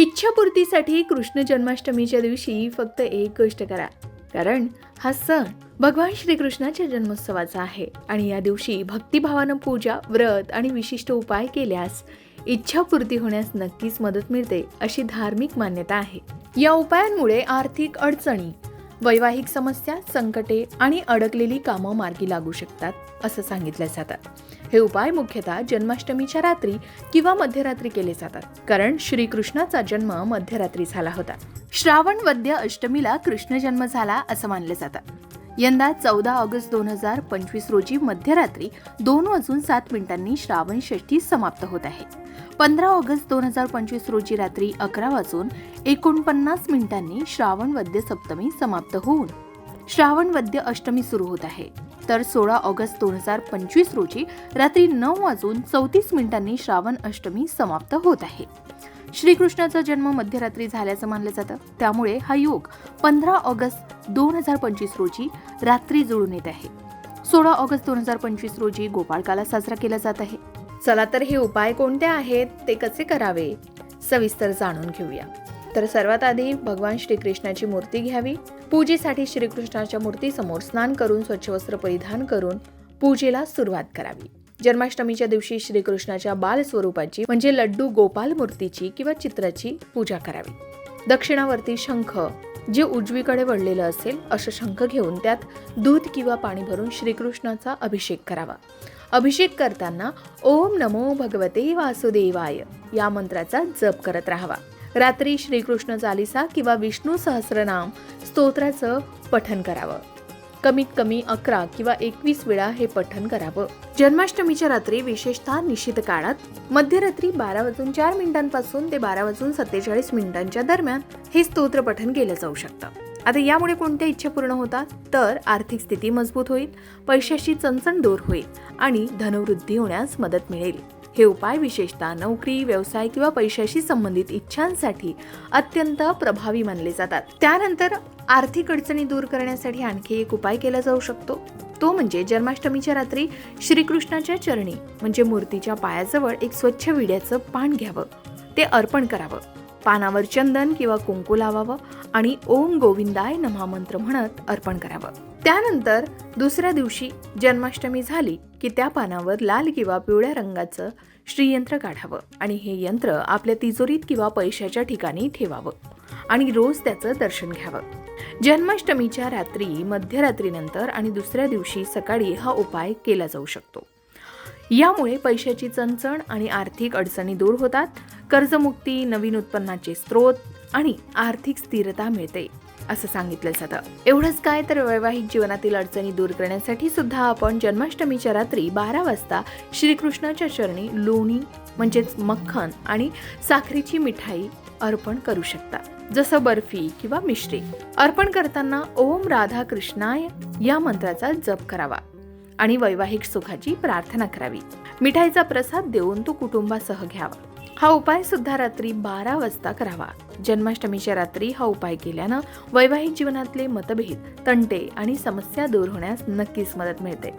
इच्छापूर्तीसाठी कृष्ण जन्माष्टमीच्या दिवशी फक्त एक गोष्ट करा. कारण हा सण भगवान श्रीकृष्णाच्या जन्मोत्सवाचा आहे आणि या दिवशी भक्तिभावानं पूजा व्रत आणि विशिष्ट उपाय केल्यास इच्छापूर्ती होण्यास नक्कीच मदत मिळते अशी धार्मिक मान्यता आहे. या उपायांमुळे आर्थिक अडचणी वैवाहिक समस्या संकटे आणि अडकलेली कामं मार्गी लागू शकतात असं सांगितलं जातात हे उपाय मुख्यतः जन्माष्टमीच्या रात्री किंवा मध्यरात्री केले जातात कारण श्रीकृष्णाचा जन्म मध्यरात्री झाला होता. श्रावण वद्य अष्टमीला कृष्ण जन्म झाला असं मानलं जातं. यंदा चौदा ऑगस्ट दोन हजार पंचवीस रोजी मध्यरात्री दोन वाजून सात मिनिटांनी श्रावण षष्ठी समाप्त होत आहे. पंधरा ऑगस्ट दोन हजार पंचवीस रोजी रात्री अकरा वाजून एकोणपन्नास मिनिटांनी श्रावण वद्य सप्तमी समाप्त होऊन श्रावण वद्य अष्टमी सुरू होत आहे. तर सोळा ऑगस्ट दोन हजार पंचवीस रोजी रात्री नऊ वाजून चौतीस मिनिटांनी श्रावण अष्टमी समाप्त होत आहे. श्रीकृष्णाचा जन्म मध्यरात्री झाल्याचं मानलं जातं. त्यामुळे हा योग पंधरा ऑगस्ट दोन हजार पंचवीस रोजी रात्री जुळून येत आहे. सोळा ऑगस्ट दोन हजार पंचवीस रोजी गोपाळकाला साजरा केला जात आहे. चला तर हे उपाय कोणते आहेत ते कसे करावे? सविस्तर जाणून घेऊया. तर सर्वात आधी भगवान श्रीकृष्णाची मूर्ती घ्यावी. पूजेसाठी श्रीकृष्णाच्या मूर्तीसमोर स्नान करून स्वच्छ वस्त्र परिधान करून पूजेला सुरुवात करावी. जन्माष्टमीच्या दिवशी श्रीकृष्णाच्या बाल स्वरूपाची म्हणजे लड्डू गोपाल मूर्तीची किंवा चित्राची पूजा करावी. दक्षिणावरती शंख जे उजवीकडे वळलेलं असेल असं शंख घेऊन त्यात दूध किंवा पाणी भरून श्रीकृष्णाचा अभिषेक करावा. अभिषेक करताना ओम नमो भगवते वासुदेवाय या मंत्राचा जप करत राहावा. रात्री श्रीकृष्ण चालिसा किंवा विष्णू सहस्रनाम स्तोत्राचं पठन करावं. कमीत कमी अकरा किंवा एकवीस वेळा हे पठन करावं. जन्माष्टमीच्या रात्री विशेषतः निश्चित काळात मध्यरात्री बारा वाजून चार मिनिटांपासून ते बारा वाजून सत्तेचाळीस मिनिटांच्या दरम्यान हे स्तोत्र पठन केलं जाऊ शकतं. आता यामुळे कोणत्या इच्छा पूर्ण होतात? तर आर्थिक स्थिती मजबूत होईल पैशाची चणचण दूर होईल आणि धनवृद्धी होण्यास मदत मिळेल. हे उपाय विशेषतः नोकरी व्यवसाय किंवा पैशाशी संबंधित इच्छांसाठी अत्यंत प्रभावी मानले जातात. त्यानंतर आर्थिक अडचणी दूर करण्यासाठी आणखी एक उपाय केला जाऊ शकतो. तो म्हणजे जन्माष्टमीच्या रात्री श्रीकृष्णाच्या चरणी म्हणजे मूर्तीच्या पायाजवळ एक स्वच्छ विड्याचं पान घ्यावं. ते अर्पण करावं. पानावर चंदन किंवा कुंकू लावावं आणि ओम गोविंदाय नमा मंत्र म्हणत अर्पण करावं. त्यानंतर दुसऱ्या दिवशी जन्माष्टमी झाली की त्या पानावर लाल किंवा पिवळ्या रंगाचं श्रीयंत्र काढावं आणि हे यंत्र आपल्या तिजोरीत किंवा पैशाच्या ठिकाणी ठेवावं आणि रोज त्याचं दर्शन घ्यावं. जन्माष्टमीच्या रात्री मध्यरात्रीनंतर आणि दुसऱ्या दिवशी सकाळी हा उपाय केला जाऊ शकतो. यामुळे पैशाची चणचण आणि आर्थिक अडचणी दूर होतात कर्जमुक्ती नवीन उत्पन्नाचे स्रोत आणि आर्थिक स्थिरता मिळते असं सांगितलं जातं. एवढंच काय तर वैवाहिक जीवनातील अडचणी दूर करण्यासाठी सुद्धा आपण जन्माष्टमीच्या रात्री बारा वाजता श्रीकृष्णाच्या चरणी लोणी म्हणजेच मक्खन आणि साखरेची मिठाई अर्पण करू शकता. जसं बर्फी किंवा मिश्री. अर्पण करताना ओम राधा कृष्णाय या मंत्राचा जप करावा. आणि वैवाहिक सुखाची प्रार्थना करावी. मिठाईचा प्रसाद देऊन तो कुटुंबासह घ्यावा. हा उपाय सुद्धा रात्री बारा वाजता करावा. जन्माष्टमीच्या रात्री हा उपाय केल्यानं वैवाहिक जीवनातले मतभेद तंटे आणि समस्या दूर होण्यास नक्कीच मदत मिळते.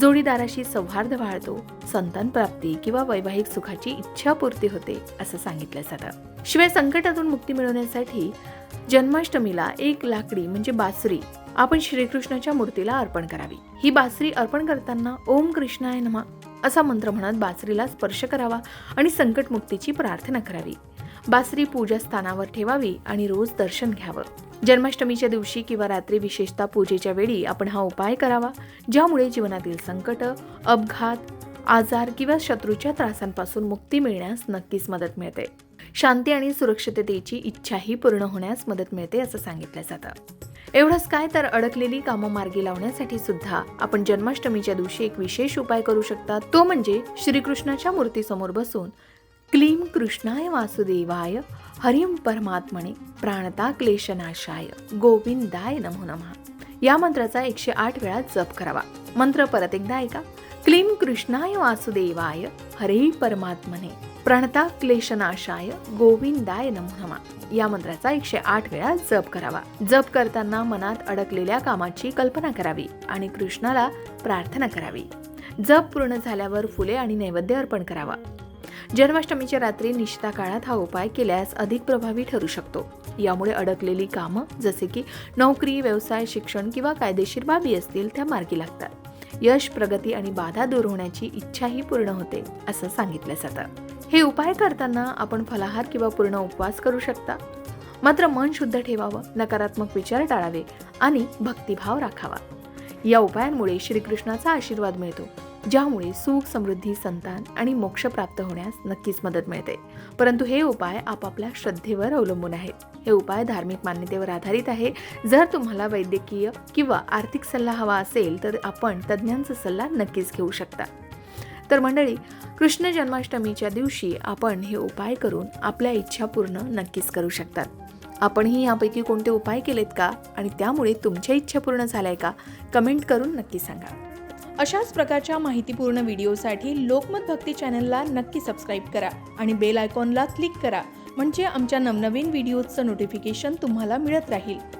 जोडीदाराशी सौहार्द वाढतो संतान प्राप्ती किंवा वैवाहिक सुखाची इच्छापूर्ती होते असं सांगितलं जातं. शिवाय संकटातून मुक्ती मिळवण्यासाठी जन्माष्टमीला एक लाकडी म्हणजे बासरी आपण श्रीकृष्णाच्या मूर्तीला अर्पण करावी. ही बासरी अर्पण करताना ओम कृष्णाय नमा असा मंत्र म्हणत बासरीला स्पर्श करावा आणि संकटमुक्तीची प्रार्थना करावी. बासरी पूजा स्थानावर ठेवावी आणि रोज दर्शन घ्यावं. जन्माष्टमीच्या दिवशी किंवा रात्री विशेषतः पूजेच्या वेळी आपण हा उपाय करावा ज्यामुळे जीवनातील संकट अपघात आजार किंवा शत्रूच्या त्रासांपासून मुक्ती मिळण्यास नक्कीच मदत मिळते. शांती आणि सुरक्षिततेची इच्छाही पूर्ण होण्यास मदत मिळते असं सांगितलं जातं. एवढंच काय तर अडकलेली कामं मार्गी लावण्यासाठी सुद्धा आपण जन्माष्टमीच्या दिवशी एक विशेष उपाय करू शकता. तो म्हणजे श्रीकृष्णाच्या मूर्तीसमोर बसून क्लीम कृष्णाय वासुदेवाय हरिम परमात्मने प्राणता क्लेशनाशाय गोविंदाय नमो नमः. या मंत्राचा एकशे आठ वेळा जप करावा. मंत्र परत एकदा ऐका. क्लीम कृष्णाय वासुदेवाय हरे परमात्मने प्रणता क्लेशनाशाय गोविंदाय नमहमा या मंत्राचा एकशे आठ वेळा जप करावा. जप करताना मनात अडकलेल्या कामाची कल्पना करावी आणि कृष्णाला प्रार्थना करावी. जप पूर्ण झाल्यावर फुले आणि नैवेद्य अर्पण करावा. जन्माष्टमीच्या रात्री निश्चिता काळात हा उपाय केल्यास अधिक प्रभावी ठरू शकतो. यामुळे अडकलेली कामं जसे की नोकरी व्यवसाय शिक्षण किंवा कायदेशीर बाबी असतील त्या मार्गी लागतात. यश प्रगती आणि बाधा दूर होण्याची इच्छाही पूर्ण होते असं सांगितलं जातं. हे उपाय करताना आपण फलाहार किंवा पूर्ण उपवास करू शकता. मात्र मन शुद्ध ठेवावं नकारात्मक विचार टाळावे आणि भक्तिभाव राखावा. या उपायांमुळे श्रीकृष्णाचा आशीर्वाद मिळतो ज्यामुळे सुख समृद्धी संतान आणि मोक्ष प्राप्त होण्यास नक्कीच मदत मिळते. परंतु हे उपाय आपापल्या श्रद्धेवर अवलंबून आहेत. हे उपाय धार्मिक मान्यतेवर आधारित आहे. जर तुम्हाला वैद्यकीय किंवा आर्थिक सल्ला हवा असेल तर आपण तज्ज्ञांचा सल्ला नक्कीच घेऊ शकता. तर मंडळी कृष्ण जन्माष्टमीच्या दिवशी आपण हे उपाय करून आपल्या इच्छा पूर्ण नक्कीच करू शकतात. आपणही यापैकी कोणते उपाय केलेत का? आणि त्यामुळे तुमच्या इच्छा पूर्ण झाल्या का? कमेंट करून नक्की सांगा. अशाच प्रकारच्या माहितीपूर्ण व्हिडिओसाठी लोकमत भक्ती चॅनलला नक्की सबस्क्राईब करा आणि बेल आयकॉनला क्लिक करा. म्हणजे आमच्या नवनवीन व्हिडिओजचं नोटिफिकेशन तुम्हाला मिळत राहील.